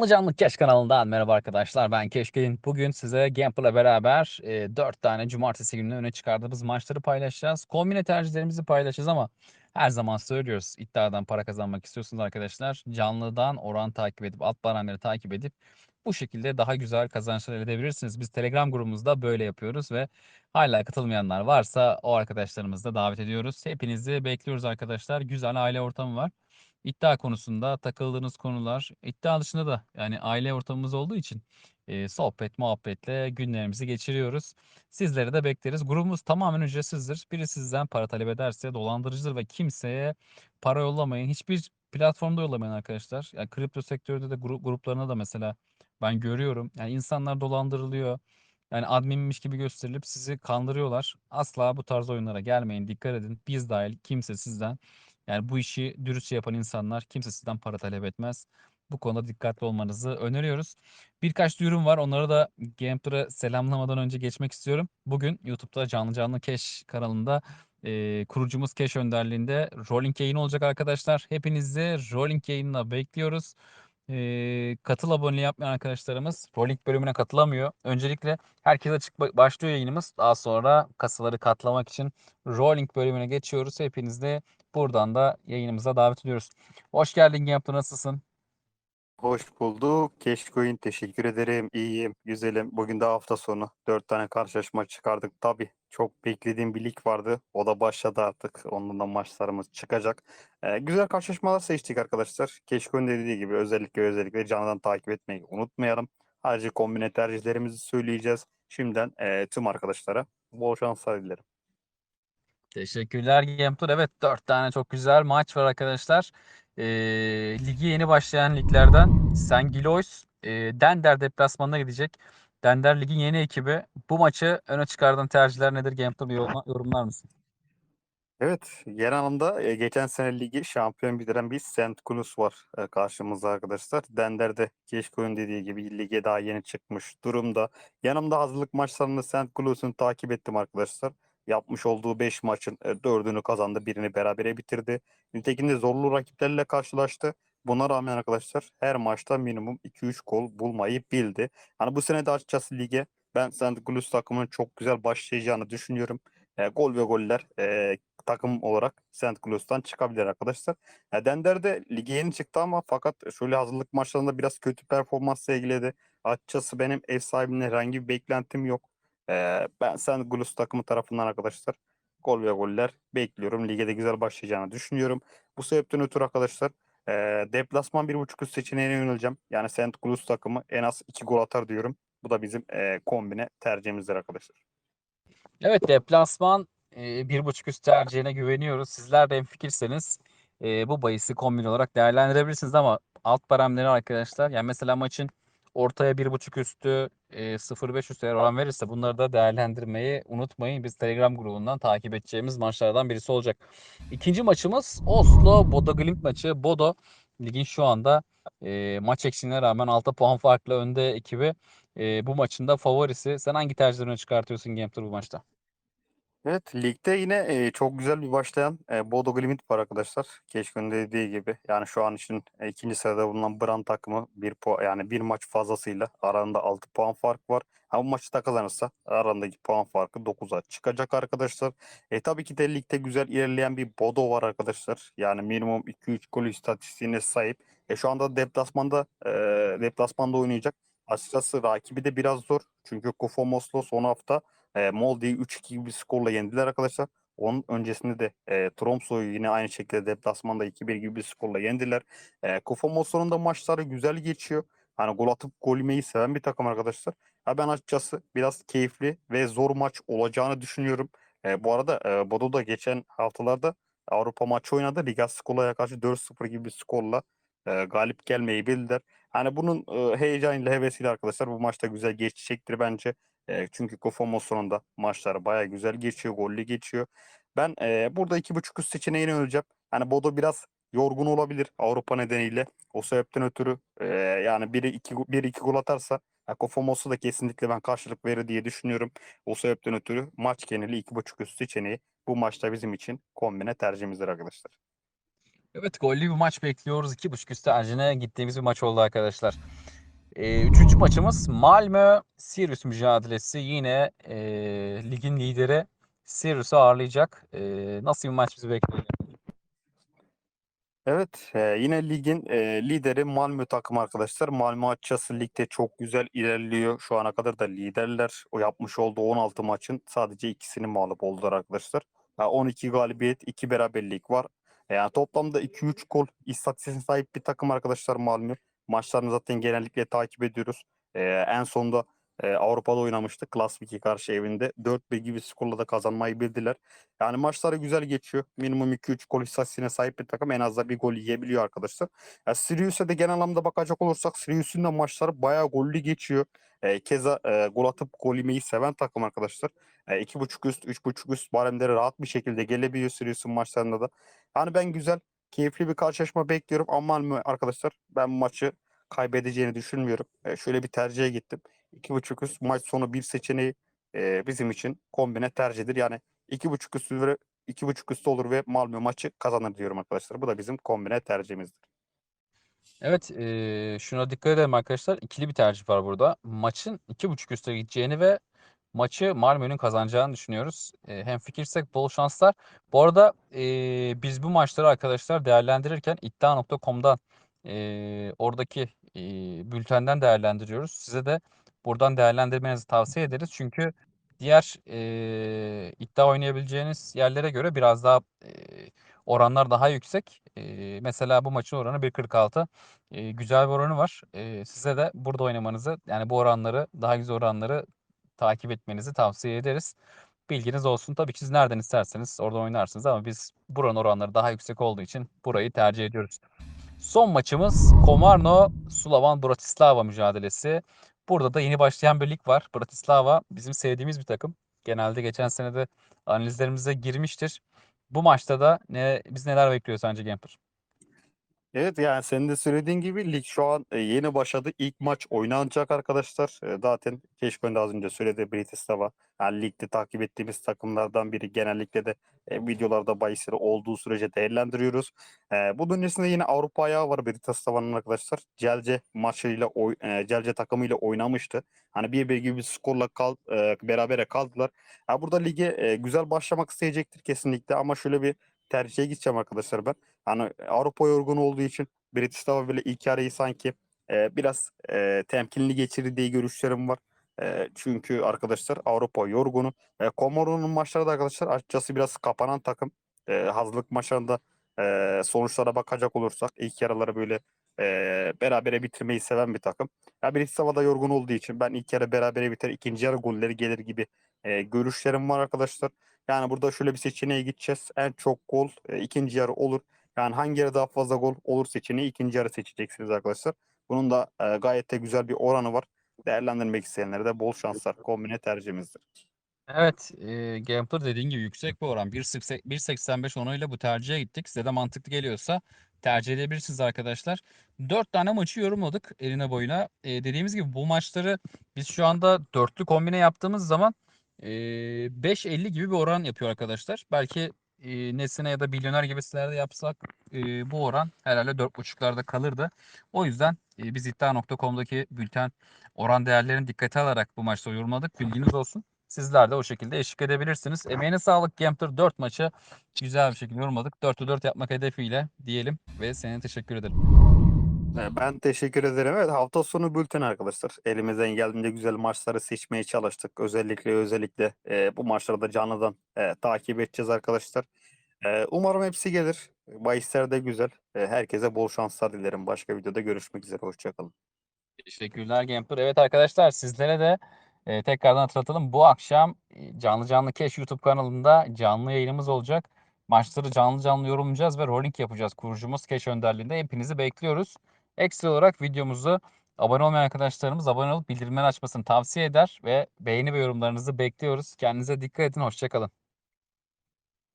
Canlı Canlı Keş kanalından merhaba arkadaşlar. Ben Keşkin. Bugün size Gamble'la beraber e, 4 tane cumartesi günü öne çıkardığımız maçları paylaşacağız. Kombine tercihlerimizi paylaşacağız ama her zaman söylüyoruz. iddiadan para kazanmak istiyorsunuz arkadaşlar. Canlıdan oran takip edip alt paramları takip edip bu şekilde daha güzel kazançlar elde edebilirsiniz. Biz Telegram grubumuzda böyle yapıyoruz ve hala katılmayanlar varsa o arkadaşlarımızı da davet ediyoruz. Hepinizi bekliyoruz arkadaşlar. Güzel aile ortamı var iddia konusunda takıldığınız konular, iddia dışında da yani aile ortamımız olduğu için e, sohbet, muhabbetle günlerimizi geçiriyoruz. Sizleri de bekleriz. Grubumuz tamamen ücretsizdir. Biri sizden para talep ederse dolandırıcıdır ve kimseye para yollamayın. Hiçbir platformda yollamayın arkadaşlar. Yani kripto sektöründe de grup, gruplarına da mesela ben görüyorum. Yani insanlar dolandırılıyor. Yani adminmiş gibi gösterilip sizi kandırıyorlar. Asla bu tarz oyunlara gelmeyin. Dikkat edin. Biz dahil kimse sizden yani bu işi dürüstçe yapan insanlar kimse sizden para talep etmez. Bu konuda dikkatli olmanızı öneriyoruz. Birkaç duyurum var. Onları da Gambler'ı selamlamadan önce geçmek istiyorum. Bugün YouTube'da canlı canlı Cash kanalında e, kurucumuz Cash önderliğinde rolling yayın olacak arkadaşlar. Hepinizi rolling yayınına bekliyoruz. E, katıl abone yapmayan arkadaşlarımız rolling bölümüne katılamıyor. Öncelikle herkes açık başlıyor yayınımız. Daha sonra kasaları katlamak için rolling bölümüne geçiyoruz. Hepiniz de Buradan da yayınımıza davet ediyoruz. Hoş geldin Gambler nasılsın? Hoş bulduk. Keşkoyun teşekkür ederim. İyiyim, güzelim. Bugün de hafta sonu. Dört tane karşılaşma çıkardık. Tabii çok beklediğim bir lig vardı. O da başladı artık. Ondan da maçlarımız çıkacak. Ee, güzel karşılaşmalar seçtik arkadaşlar. Keşkoyun dediği gibi özellikle özellikle canlıdan takip etmeyi unutmayalım. Ayrıca kombine tercihlerimizi söyleyeceğiz. Şimdiden e, tüm arkadaşlara bol şanslar dilerim. Teşekkürler Gambler. Evet dört tane çok güzel maç var arkadaşlar. E, ligi yeni başlayan liglerden St. Gilois e, Dender deplasmanına gidecek. Dender ligin yeni ekibi. Bu maçı öne çıkardığın tercihler nedir Gambler? Yorumlar, mısın? Evet, yer anlamda e, geçen sene ligi şampiyon bitiren bir St. Kulus var e, karşımızda arkadaşlar. Dender'de Keşkoy'un dediği gibi lige daha yeni çıkmış durumda. Yanımda hazırlık maçlarını St. Kulus'un takip ettim arkadaşlar. Yapmış olduğu 5 maçın 4'ünü e, kazandı, birini berabere bitirdi. Nitekim de zorlu rakiplerle karşılaştı. Buna rağmen arkadaşlar her maçta minimum 2-3 gol bulmayı bildi. Hani bu sene de açıkçası lige ben St. Kulus takımının çok güzel başlayacağını düşünüyorum. E, gol ve goller e, takım olarak St. Cloud'dan çıkabilir arkadaşlar. E, Dender de lige yeni çıktı ama fakat şöyle hazırlık maçlarında biraz kötü performans sergiledi. Açıkçası benim ev sahibine herhangi bir beklentim yok. E, ben St. Cloud takımı tarafından arkadaşlar gol ve goller bekliyorum. Lige de güzel başlayacağını düşünüyorum. Bu sebepten ötürü arkadaşlar e, deplasman 1.5 üst seçeneğine yöneleceğim. Yani St. Cloud takımı en az 2 gol atar diyorum. Bu da bizim e, kombine tercihimizdir arkadaşlar. Evet deplasman e, bir buçuk üst tercihine güveniyoruz. Sizler de hemfikirseniz e, bu bahisi kombin olarak değerlendirebilirsiniz ama alt paramları arkadaşlar yani mesela maçın ortaya bir buçuk üstü e, 0.5 üstü oran verirse bunları da değerlendirmeyi unutmayın. Biz Telegram grubundan takip edeceğimiz maçlardan birisi olacak. İkinci maçımız Oslo Bodo Glimt maçı. Bodo ligin şu anda e, maç eksiğine rağmen 6 puan farklı önde ekibi. E, bu maçın da favorisi. Sen hangi tercihlerini çıkartıyorsun Gambler bu maçta? Evet, ligde yine e, çok güzel bir başlayan e, Bodo Glimt var arkadaşlar. Keşkün dediği gibi. Yani şu an için e, ikinci sırada bulunan Brand takımı bir puan yani bir maç fazlasıyla aralarında 6 puan fark var. Bu maçı da kazanırsa aralarındaki puan farkı 9'a çıkacak arkadaşlar. E tabii ki de ligde güzel ilerleyen bir Bodo var arkadaşlar. Yani minimum 2-3 gol istatistiğine sahip. E şu anda deplasmanda e, deplasmanda oynayacak. Açıkçası rakibi de biraz zor. Çünkü Moslo son hafta e, Molde'yi 3-2 gibi bir skorla yendiler arkadaşlar. Onun öncesinde de e, Tromso'yu yine aynı şekilde deplasmanda 2-1 gibi bir skorla yendiler. E, Kufa Moslo'nun da maçları güzel geçiyor. Hani gol atıp gol yemeyi seven bir takım arkadaşlar. Ha ben açıkçası biraz keyifli ve zor maç olacağını düşünüyorum. E, bu arada e, Bodo da geçen haftalarda Avrupa maçı oynadı. Liga Skola'ya karşı 4-0 gibi bir skorla e, galip gelmeyi bildiler. Hani bunun e, heyecanıyla, hevesiyle arkadaşlar bu maçta güzel geçecektir bence. E, çünkü Kofamo sonunda maçlar baya güzel geçiyor, gollü geçiyor. Ben e, burada iki buçuk üst seçeneğini öleceğim. Hani Bodo biraz yorgun olabilir Avrupa nedeniyle. O sebepten ötürü e, yani biri iki, biri iki gol atarsa yani Kofamos'u da kesinlikle ben karşılık verir diye düşünüyorum. O sebepten ötürü maç geneli iki buçuk üst seçeneği bu maçta bizim için kombine tercihimizdir arkadaşlar. Evet gollü bir maç bekliyoruz. İki buçuk üst tercihine gittiğimiz bir maç oldu arkadaşlar. Ee, üçüncü maçımız Malmö Sirius mücadelesi. Yine e, ligin lideri Sirius'u ağırlayacak. E, nasıl bir maç bizi bekliyor? Evet, e, yine ligin e, lideri Malmö takımı arkadaşlar. Malmö açıkçası ligde çok güzel ilerliyor. Şu ana kadar da liderler. O yapmış olduğu 16 maçın sadece ikisini mağlup oldular arkadaşlar. Ha, 12 galibiyet, 2 beraberlik var. E, Yani toplamda 2-3 gol istatistiğine sahip bir takım arkadaşlar Malmö. Maçlarını zaten genellikle takip ediyoruz. E, en sonunda e, Avrupa'da oynamıştı. Klasviki karşı evinde. 4-1 gibi skorla da kazanmayı bildiler. Yani maçları güzel geçiyor. Minimum 2-3 gol istatistiğine sahip bir takım en az da bir gol yiyebiliyor arkadaşlar. Ya Sirius'a da genel anlamda bakacak olursak Sirius'un da maçları bayağı gollü geçiyor. E, keza e, gol atıp gol yemeyi seven takım arkadaşlar. E, 2.5 üst, 3.5 üst baremleri rahat bir şekilde gelebiliyor Sirius'un maçlarında da. Yani ben güzel, keyifli bir karşılaşma bekliyorum. Ama Malmö arkadaşlar ben maçı kaybedeceğini düşünmüyorum. E, şöyle bir tercihe gittim. 2.5 üst maç sonu bir seçeneği e, bizim için kombine tercihdir. Yani 2.5 üstü ve 2.5 üstü olur ve Malmö maçı kazanır diyorum arkadaşlar. Bu da bizim kombine tercihimizdir. Evet, e, şuna dikkat edelim arkadaşlar. İkili bir tercih var burada. Maçın 2.5 üste gideceğini ve maçı Malmö'nün kazanacağını düşünüyoruz. E, hem fikirsek bol şanslar. Bu arada e, biz bu maçları arkadaşlar değerlendirirken iddia.com'dan e, oradaki e, bültenden değerlendiriyoruz. Size de buradan değerlendirmenizi tavsiye ederiz. Çünkü diğer e, iddia oynayabileceğiniz yerlere göre biraz daha e, oranlar daha yüksek. E, mesela bu maçın oranı 1.46. E, güzel bir oranı var. E, size de burada oynamanızı yani bu oranları daha güzel oranları takip etmenizi tavsiye ederiz. Bilginiz olsun. Tabii ki siz nereden isterseniz oradan oynarsınız ama biz buranın oranları daha yüksek olduğu için burayı tercih ediyoruz. Son maçımız Komarno Slovan Bratislava mücadelesi. Burada da yeni başlayan bir lig var. Bratislava bizim sevdiğimiz bir takım. Genelde geçen sene de analizlerimize girmiştir. Bu maçta da ne biz neler bekliyor sence Gamper? Evet yani senin de söylediğin gibi lig şu an e, yeni başladı. İlk maç oynanacak arkadaşlar. E, zaten Keşkön de az önce söyledi Bratislava. Yani ligde takip ettiğimiz takımlardan biri. Genellikle de e, videolarda bahisleri olduğu sürece değerlendiriyoruz. E, bunun öncesinde yine Avrupa ayağı var Bratislava'nın arkadaşlar. Celce maçıyla oy, e, Celce takımıyla oynamıştı. Hani bir bir gibi bir skorla kal, berabere kaldılar. Ha, burada lige güzel başlamak isteyecektir kesinlikle ama şöyle bir tercihe gideceğim arkadaşlar ben. Hani Avrupa yorgun olduğu için Bratislava böyle ilk yarıyı sanki e, biraz e, temkinli geçirdiği görüşlerim var. E, çünkü arkadaşlar Avrupa yorgunu. E, Komoro'nun maçları da arkadaşlar açıkçası biraz kapanan takım. E, hazırlık maçlarında e, sonuçlara bakacak olursak ilk yarıları böyle e, berabere bitirmeyi seven bir takım. Ya Bratislava da yorgun olduğu için ben ilk yarı berabere biter, ikinci yarı golleri gelir gibi e, görüşlerim var arkadaşlar. Yani burada şöyle bir seçeneğe gideceğiz. En çok gol e, ikinci yarı olur. Yani hangi yarı daha fazla gol olur seçeneği ikinci yarı seçeceksiniz arkadaşlar. Bunun da e, gayet de güzel bir oranı var. Değerlendirmek isteyenlere de bol şanslar. Kombine tercihimizdir. Evet, e, Gambler dediğin gibi yüksek bir oran. 1.80 1.85 onuyla bu tercihe gittik. Size de mantıklı geliyorsa tercih edebilirsiniz arkadaşlar. 4 tane maçı yorumladık eline boyuna. E, dediğimiz gibi bu maçları biz şu anda dörtlü kombine yaptığımız zaman 5.50 gibi bir oran yapıyor arkadaşlar. Belki e, Nesine ya da Milyoner gibi sitelerde yapsak e, bu oran herhalde 4.5'larda kalırdı. O yüzden e, biz iddia.com'daki bülten oran değerlerini dikkate alarak bu maçta yorumladık. Bilginiz olsun. Sizler de o şekilde eşlik edebilirsiniz. Emeğine sağlık Gamper 4 maçı güzel bir şekilde yorumladık. 4'te 4 yapmak hedefiyle diyelim ve sana teşekkür ederim. Ben teşekkür ederim. Evet hafta sonu bülten arkadaşlar. Elimizden geldiğince güzel maçları seçmeye çalıştık. Özellikle özellikle e, bu maçları da canlıdan e, takip edeceğiz arkadaşlar. E, umarım hepsi gelir. Bahisler de güzel. E, herkese bol şanslar dilerim. Başka videoda görüşmek üzere. Hoşçakalın. Teşekkürler Gamper. Evet arkadaşlar sizlere de e, tekrardan hatırlatalım. Bu akşam Canlı Canlı Keş YouTube kanalında canlı yayınımız olacak. Maçları canlı canlı yorumlayacağız ve rolling yapacağız. Kurucumuz Keş önderliğinde. Hepinizi bekliyoruz. Ekstra olarak videomuzu abone olmayan arkadaşlarımız abone olup bildirimleri açmasını tavsiye eder ve beğeni ve yorumlarınızı bekliyoruz. Kendinize dikkat edin. Hoşçakalın.